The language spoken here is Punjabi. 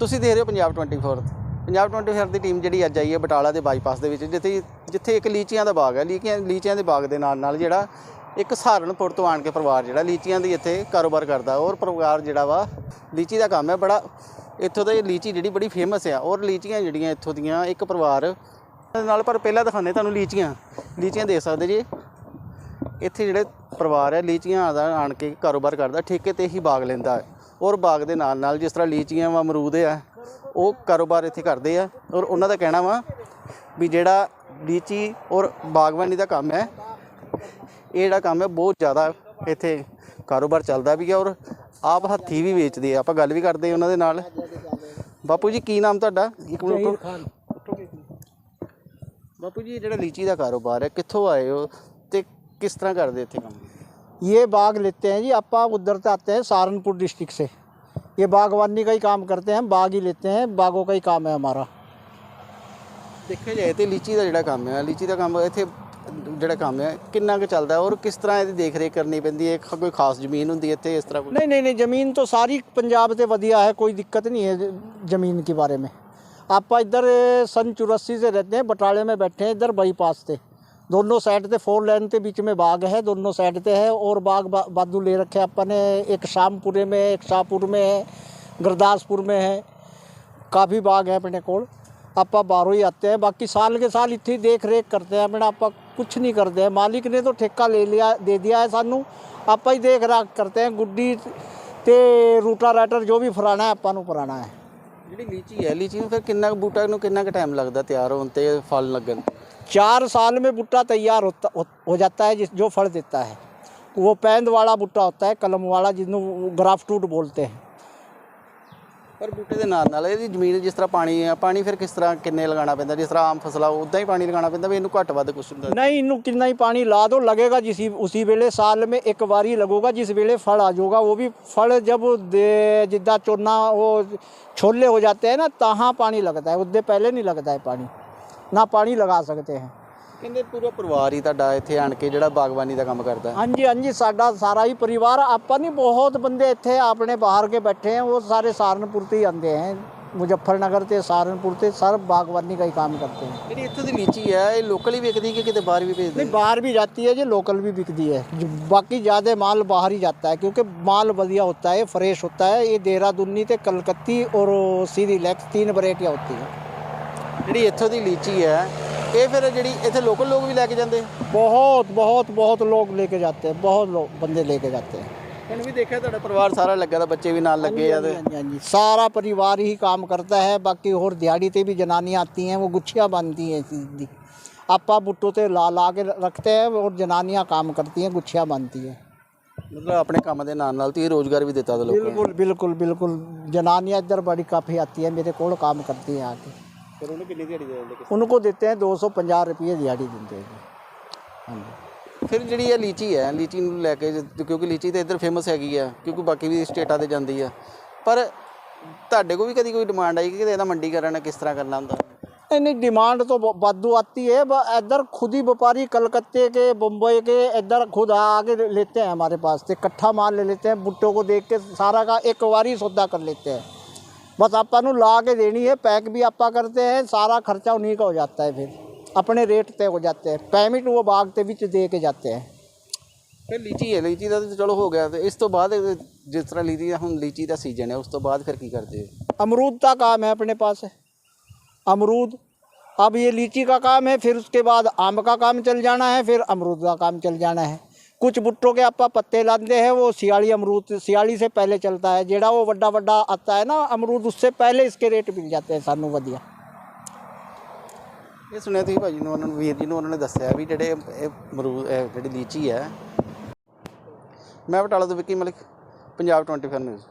ਤੁਸੀਂ ਦੇਖ ਰਹੇ ਹੋ ਪੰਜਾਬ 24 ਪੰਜਾਬ 24 ਦੀ ਟੀਮ ਜਿਹੜੀ ਅੱਜ ਆਈ ਹੈ ਬਟਾਲਾ ਦੇ ਬਾਈਪਾਸ ਦੇ ਵਿੱਚ, ਜਿੱਥੇ ਜਿੱਥੇ ਇੱਕ ਲੀਚੀਆਂ ਦਾ ਬਾਗ ਹੈ। ਲੀਚੀਆਂ ਲੀਚੀਆਂ ਦੇ ਬਾਗ ਦੇ ਨਾਲ ਨਾਲ ਜਿਹੜਾ ਇੱਕ ਸਹਾਰਨਪੁਰ ਤੋਂ ਆਣ ਕੇ ਪਰਿਵਾਰ ਜਿਹੜਾ ਲੀਚੀਆਂ ਦੀ ਇੱਥੇ ਕਾਰੋਬਾਰ ਕਰਦਾ ਔਰ ਪਰਿਵਾਰ ਜਿਹੜਾ ਵਾ, ਲੀਚੀ ਦਾ ਕੰਮ ਹੈ ਬੜਾ। ਇੱਥੋਂ ਦਾ ਇਹ ਲੀਚੀ ਜਿਹੜੀ ਬੜੀ ਫੇਮਸ ਆ। ਔਰ ਲੀਚੀਆਂ ਜਿਹੜੀਆਂ ਇੱਥੋਂ ਦੀਆਂ ਇੱਕ ਪਰਿਵਾਰ ਨਾਲ, ਪਰ ਪਹਿਲਾਂ ਦਿਖਾਉਂਦੇ ਤੁਹਾਨੂੰ ਲੀਚੀਆਂ। ਲੀਚੀਆਂ ਦੇਖ ਸਕਦੇ ਜੀ। ਇੱਥੇ ਜਿਹੜੇ ਪਰਿਵਾਰ ਹੈ, ਲੀਚੀਆਂ ਦਾ ਆਣ ਕੇ ਕਾਰੋਬਾਰ ਕਰਦਾ, ਠੇਕੇ ਤੇ ਹੀ ਬਾਗ ਲੈਂਦਾ ਹੈ। ਔਰ ਬਾਗ ਦੇ ਨਾਲ ਨਾਲ ਜਿਸ ਤਰ੍ਹਾਂ ਲੀਚੀਆਂ ਵਾ ਅਮਰੂਦ ਆ ਉਹ ਕਾਰੋਬਾਰ ਇੱਥੇ ਕਰਦੇ ਆ ਔਰ ਉਹਨਾਂ ਦਾ ਕਹਿਣਾ ਵਾ ਵੀ ਜਿਹੜਾ ਲੀਚੀ ਔਰ ਬਾਗਬਾਨੀ ਦਾ ਕੰਮ ਹੈ ਇਹ ਜਿਹੜਾ ਕੰਮ ਹੈ ਬਹੁਤ ਜ਼ਿਆਦਾ ਇੱਥੇ ਕਾਰੋਬਾਰ ਚੱਲਦਾ ਵੀ ਹੈ ਔਰ ਆਪ ਹੱਥੀ ਵੀ ਵੇਚਦੇ ਆ। ਆਪਾਂ ਗੱਲ ਵੀ ਕਰਦੇ ਆ ਉਹਨਾਂ ਦੇ ਨਾਲ। ਬਾਪੂ ਜੀ ਕੀ ਨਾਮ ਤੁਹਾਡਾ? ਇੱਕ ਮਿੰਟ। ਬਾਪੂ ਜੀ ਜਿਹੜਾ ਲੀਚੀ ਦਾ ਕਾਰੋਬਾਰ ਹੈ ਕਿੱਥੋਂ ਆਏ ਹੋ ਤੇ ਕਿਸ ਤਰ੍ਹਾਂ ਕਰਦੇ ਇੱਥੇ ਕੰਮ? ये बाग लेते हैं जी अपा उधर से आते हैं सहारनपुर डिस्ट्रिक्ट से ये बागवानी का ही काम करते हैं हम बाग ही लेते हैं बागों का ही काम है हमारा ਦੇਖਿਆ ਜਾਏ ਤੇ ਲੀਚੀ ਦਾ ਜਿਹੜਾ ਕੰਮ ਹੈ ਲੀਚੀ ਦਾ ਕੰਮ ਇੱਥੇ ਜਿਹੜਾ ਕੰਮ ਹੈ ਕਿੰਨਾ ਕੁ ਚੱਲਦਾ ਔਰ ਕਿਸ ਤਰ੍ਹਾਂ ਇਹਦੀ ਦੇਖ ਰੇਖ ਕਰਨੀ ਪੈਂਦੀ ਹੈ ਖ- ਕੋਈ ਖਾਸ ਜ਼ਮੀਨ ਹੁੰਦੀ ਹੈ ਇੱਥੇ ਇਸ ਤਰ੍ਹਾਂ ਕੋਈ नहीं नहीं नहीं ज़मीन तो सारी पंजाब से वधिया है कोई दिक्कत नहीं है ज़मीन के बारे में आप इधर सन चौरासी से रहते हैं बटाले में बैठे हैं इधर बाईपास से ਦੋਨੋਂ ਸਾਈਡ 'ਤੇ ਫੋਰ लेन 'ਤੇ ਵਿੱਚ में ਬਾਗ ਹੈ ਦੋਨੋਂ ਸਾਈਡ 'ਤੇ ਹੈ। और ਬਾਗ बा, बादू ले रखे अपन ने एक शामपुरे में है एक शाहपुर में है गुरदासपुर में है काफ़ी बाग है अपने ਆਪਾਂ ਬਾਹਰੋਂ ਹੀ ਆਤੇ ਹੈ। ਬਾਕੀ ਸਾਲ ਕੇ ਸਾਲ ਇੱਥੇ ਦੇਖ ਰੇਖ ਕਰਦੇ ਹੈ। ਬਣਾ ਆਪਾਂ ਕੁਛ ਨਹੀਂ ਕਰਦੇ ਹੈ। ਮਾਲਿਕ ਨੇ ਤਾਂ ਠੇਕਾ ਲੈ ਲਿਆ ਦੇ ਦਿਆ ਹੈ ਸਾਨੂੰ। ਆਪਾਂ ਹੀ ਦੇਖ ਰਾਖ ਕਰਦੇ ਹੈ। ਗੁੱਡੀ ਤੇ ਰੂਟਾ ਰਾਟਰ ਜੋ ਵੀ ਫਰਾਣਾ ਆਪਾਂ ਨੂੰ ਪੁਰਾਣਾ ਹੈ। ਜਿਹੜੀ ਲੀਚੀ ਹੈ ਲੀਚੀ ਨੂੰ ਫਿਰ ਕਿੰਨਾ ਬੂਟਾ ਨੂੰ ਕਿੰਨਾ ਕੁ ਟਾਈਮ ਲੱਗਦਾ ਤਿਆਰ ਹੋਣ ਤੇ ਫਲ ਲੱਗਣ? चार साल में भुट्टा तैयार होता हो जाता है जिस जो फल देता है वो पैंद वाला भुट्टा होता है कलम वाला जिसनों ग्राफ टूट बोलते हैं ਪਰ ਬੂਟੇ ਦੇ ਨਾਲ ਨਾਲ ਇਹਦੀ ਜ਼ਮੀਨ ਜਿਸ ਤਰ੍ਹਾਂ ਪਾਣੀ ਆ ਪਾਣੀ ਫਿਰ ਕਿਸ ਤਰ੍ਹਾਂ ਕਿੰਨੇ ਲਗਾਉਣਾ ਪੈਂਦਾ ਜਿਸ ਤਰ੍ਹਾਂ ਆਮ ਫਸਲਾ ਉਦਾਂ ਹੀ ਪਾਣੀ ਲਗਾਉਣਾ ਪੈਂਦਾ ਵੀ ਇਹਨੂੰ ਘੱਟ ਵੱਧ ਕੁਛ ਹੁੰਦਾ ਨਹੀਂ ਇਹਨੂੰ ਕਿੰਨਾ ਹੀ ਪਾਣੀ ਲਾ ਦੋ ਲੱਗੇਗਾ ਜਿਸੀ ਉਸੇ ਵੇਲੇ ਸਾਲ ਮੇ ਇੱਕ ਵਾਰੀ ਲੱਗੂਗਾ ਜਿਸ ਵੇਲੇ ਫਲ ਆ ਜਾਊਗਾ ਉਹ ਵੀ ਫਲ ਜਬ ਜਿੱਦਾਂ ਚੋਨਾ ਉਹ ਛੋਲੇ ਹੋ ਜਾਂਦੇ ਹੈ ਨਾ ਤਾਹਾਂ ਪਾਣੀ ਲੱਗਦਾ ਹੈ ਉਦੋਂ ਪਹਿਲੇ ਨਹੀਂ ਲੱਗਦਾ ਹੈ ਪਾਣੀ पानी ना पानी लगा सकते हैं ਕਹਿੰਦੇ ਪੂਰਾ ਪਰਿਵਾਰ ਹੀ ਤੁਹਾਡਾ ਇੱਥੇ ਆਣ ਕੇ ਜਿਹੜਾ ਬਾਗਬਾਨੀ ਦਾ ਕੰਮ ਕਰਦਾ ਹੈ ਹਾਂਜੀ ਹਾਂਜੀ ਸਾਡਾ ਸਾਰਾ ਹੀ ਪਰਿਵਾਰ ਆਪਾਂ ਨਹੀਂ ਬਹੁਤ ਬੰਦੇ ਇੱਥੇ ਆਪਣੇ ਬਾਹਰ ਕੇ ਬੈਠੇ हैं वो सारे सहारनपुर से ही आते हैं मुजफ्फरनगर से सहारनपुर से सब बागवानी का ही काम करते हैं ਜਿਹੜੀ ਇੱਥੋਂ ਦੀ ਲੀਚੀ ਹੈ ਇਹ ਲੋਕਲ ਹੀ ਵਿਕਦੀ ਕਿ ਕਿਤੇ ਬਾਹਰ ਵੀ ਭੇਜਦੇ नहीं बाहर भी जाती है जी लोकल भी बिकती है जो बाकी ज़्यादा माल बाहर ही जाता है क्योंकि माल बढ़िया होता है फ्रेश होता है ये देहरादूनी ते कलकत्ती और सीधी लैक्स तीन वैरायटियाँ होती हैं ਜਿਹੜੀ ਇੱਥੋਂ ਦੀ ਲੀਚੀ ਹੈ ਇਹ ਫਿਰ ਜਿਹੜੀ ਇੱਥੇ ਲੋਕਲ ਲੋਕ ਵੀ ਲੈ ਕੇ ਜਾਂਦੇ बहुत बहुत बहुत लोग लेके जाते हैं बहुत लोग बंदे लेके जाते हैं ਹੁਣ ਵੀ ਦੇਖਿਆ ਤੁਹਾਡਾ ਪਰਿਵਾਰ ਸਾਰਾ ਲੱਗਾ ਦਾ ਬੱਚੇ ਵੀ ਨਾਲ ਲੱਗੇ ਆ ਤੇ हाँ जी हाँ जी सारा परिवार ही काम करता है बाकी और दिहाड़ी ते भी जनानियाँ आती हैं वो गुच्छियाँ बांधती हैं सीधी आपा बुट्टो ते ला ला के रखते हैं और जनानियाँ काम करती हैं गुच्छियाँ बांधती हैं ਮਤਲਬ ਆਪਣੇ ਕੰਮ ਦੇ ਨਾਲ ਨਾਲ ਤੁਸੀਂ ਰੋਜ਼ਗਾਰ ਵੀ ਦਿੱਤਾ ਤਾਂ ਲੋਕਾਂ ਨੂੰ बिल्कुल बिल्कुल बिल्कुल जनानियाँ इधर बड़ी काफ़ी आती है मेरे को काम करती हैं आके ਫਿਰ ਉਹਨੂੰ ਕਿੰਨੀ ਦਿਹਾੜੀ ਦੇ ਦਿੰਦੇ उनको देते हैं दो सौ पंजाह रुपये दिहाड़ी देते हैं हाँ जी ਫਿਰ ਜਿਹੜੀ ਇਹ ਲੀਚੀ ਹੈ ਲੀਚੀ ਨੂੰ ਲੈ ਕੇ ਜ- ਕਿਉਂਕਿ ਲੀਚੀ ਤਾਂ ਇੱਧਰ ਫੇਮਸ ਹੈਗੀ ਆ ਕਿਉਂਕਿ ਬਾਕੀ ਵੀ ਸਟੇਟਾਂ ਤੇ ਜਾਂਦੀ ਆ ਪਰ ਤੁਹਾਡੇ ਕੋਲ ਵੀ ਕਦੀ ਕੋਈ ਡਿਮਾਂਡ ਆਈ ਕਿ ਇਹਦਾ ਮੰਡੀਕਰਨ ਕਿਸ ਤਰ੍ਹਾਂ ਕਰਨਾ ਹੁੰਦਾ नहीं नहीं डिमांड तो ब- वादू आती है ब- इधर खुद ही व्यापारी कलकत्ते के बम्बई के इधर खुद आके लेते हैं हमारे पास से इकट्ठा माल ले लेते हैं भुट्टो को देख के सारा का एक बार ही सौदा कर लेते हैं बस ਆਪਾਂ ਨੂੰ ਲਾ के देनी है पैक भी आपा करते हैं सारा खर्चा उन्हीं का हो जाता है फिर अपने रेट तय हो जाते हैं पेमेंट वो बाग के बीच दे के जाते हैं ਫਿਰ ਲੀਚੀ ਹੈ ਲੀਚੀ ਦਾ ਤਾਂ ਚਲੋ ਹੋ ਗਿਆ ਤੇ ਇਸ ਤੋਂ ਬਾਅਦ ਜਿਸ ਤਰ੍ਹਾਂ ਲੀਚੀ ਦਾ ਹੁਣ ਲੀਚੀ ਦਾ ਸੀਜ਼ਨ ਹੈ ਉਸ ਤੋਂ ਬਾਅਦ ਫਿਰ ਕੀ ਕਰਦੇ ਹੋ अमरूद का काम है अपने पास है अमरूद अब ये लीची का काम है फिर उसके बाद आम का काम चल जाना है फिर अमरूद का काम चल जाना है कुछ भुट्टो के आपा पत्ते लाते हैं वो सियाड़ी अमरूद सियाड़ी से पहले चलता है जेड़ा वो वड्डा वड्डा आता है ना अमरूद उससे पहले इसके रेट मिल जाते हैं सानू वधिया ਇਹ ਸੁਣਿਆ ਤੁਸੀਂ ਭਾਜੀ ਨੂੰ ਉਹਨਾਂ ਨੂੰ ਵੀਰ ਜੀ ਨੂੰ ਉਹਨਾਂ ਨੇ ਦੱਸਿਆ ਵੀ ਜਿਹੜੇ ਇਹ ਅਮਰੂਦ ਇਹ ਜਿਹੜੀ ਲੀਚੀ ਹੈ ਮੈਂ ਬਟਾਲਾ ਤੋਂ ਵਿੱਕੀ ਮਲਿਕ ਪੰਜਾਬ 24 ਨਿਊਜ਼